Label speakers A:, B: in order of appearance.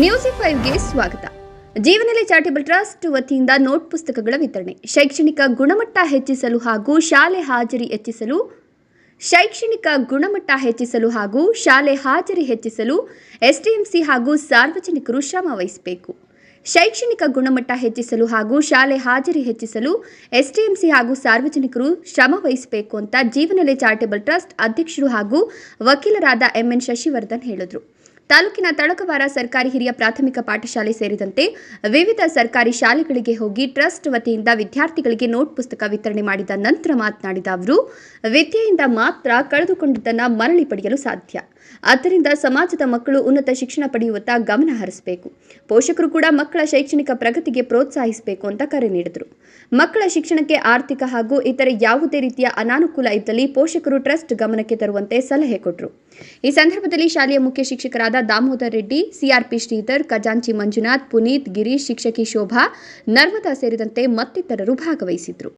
A: ನ್ಯೂಸಿ ಫೈವ್ಗೆ ಸ್ವಾಗತ. ಜೀವನದಲ್ಲಿ charitable trust ವತಿಯಿಂದ ನೋಟ್ ಪುಸ್ತಕಗಳ ವಿತರಣೆ. ಶೈಕ್ಷಣಿಕ ಗುಣಮಟ್ಟ ಹೆಚ್ಚಿಸಲು ಹಾಗೂ ಶಾಲೆ ಹಾಜರಿ ಹೆಚ್ಚಿಸಲು, ಶೈಕ್ಷಣಿಕ ಗುಣಮಟ್ಟ ಹೆಚ್ಚಿಸಲು ಹಾಗೂ ಶಾಲೆ ಹಾಜರಿ ಹೆಚ್ಚಿಸಲು ಎಸ್ಡಿಎಂಸಿ ಹಾಗೂ ಸಾರ್ವಜನಿಕರು ಶ್ರಮ ವಹಿಸಬೇಕು. ಶೈಕ್ಷಣಿಕ ಗುಣಮಟ್ಟ ಹೆಚ್ಚಿಸಲು ಹಾಗೂ ಶಾಲೆ ಹಾಜರಿ ಹೆಚ್ಚಿಸಲು ಎಸ್ಡಿಎಂಸಿ ಹಾಗೂ ಸಾರ್ವಜನಿಕರು ಶ್ರಮ ವಹಿಸಬೇಕು ಅಂತ ಜೀವನಲೆ ಚಾರಿಟಬಲ್ ಟ್ರಸ್ಟ್ ಅಧ್ಯಕ್ಷರು ಹಾಗೂ ವಕೀಲರಾದ ಎಂಎನ್ ಶಶಿವರ್ಧನ್ ಹೇಳಿದರು. ತಾಲೂಕಿನ ತಳಕವಾರ ಸರ್ಕಾರಿ ಹಿರಿಯ ಪ್ರಾಥಮಿಕ ಪಾಠಶಾಲೆ ಸೇರಿದಂತೆ ವಿವಿಧ ಸರ್ಕಾರಿ ಶಾಲೆಗಳಿಗೆ ಹೋಗಿ ಟ್ರಸ್ಟ್ ವತಿಯಿಂದ ವಿದ್ಯಾರ್ಥಿಗಳಿಗೆ ನೋಟ್ ಪುಸ್ತಕ ವಿತರಣೆ ಮಾಡಿದ ನಂತರ ಮಾತನಾಡಿದ ಅವರು, ವಿದ್ಯೆಯಿಂದ ಮಾತ್ರ ಕಳೆದುಕೊಂಡಿದ್ದನ್ನ ಮರಳಿ ಪಡೆಯಲು ಸಾಧ್ಯ. ಆದ್ದರಿಂದ ಸಮಾಜದ ಮಕ್ಕಳು ಉನ್ನತ ಶಿಕ್ಷಣ ಪಡೆಯುವತ್ತ ಗಮನ ಹರಿಸಬೇಕು. ಪೋಷಕರು ಕೂಡ ಮಕ್ಕಳ ಶೈಕ್ಷಣಿಕ ಪ್ರಗತಿಗೆ ಪ್ರೋತ್ಸಾಹಿಸಬೇಕು ಅಂತ ಕರೆ ನೀಡಿದರು. ಮಕ್ಕಳ ಶಿಕ್ಷಣಕ್ಕೆ ಆರ್ಥಿಕ ಹಾಗೂ ಇತರೆ ಯಾವುದೇ ರೀತಿಯ ಅನಾನುಕೂಲ ಇದ್ದಲ್ಲಿ ಪೋಷಕರು ಟ್ರಸ್ಟ್ ಗಮನಕ್ಕೆ ತರುವಂತೆ ಸಲಹೆ ಕೊಟ್ಟರು ಈ ಸಂದರ್ಭದಲ್ಲಿ ಶಾಲೆಯ ಮುಖ್ಯ ಶಿಕ್ಷಕರಾದ ದಾಮೋದರ್ ರೆಡ್ಡಿ ಸಿಆರ್ಪಿ ಶ್ರೀಧರ್ ಖಜಾಂಚಿ ಮಂಜುನಾಥ್ ಪುನೀತ್ ಗಿರೀಶ್ ಶಿಕ್ಷಕಿ ಶೋಭಾ ನರ್ಮದಾ ಸೇರಿದಂತೆ ಮತ್ತಿತರರು ಭಾಗವಹಿಸಿದ್ರು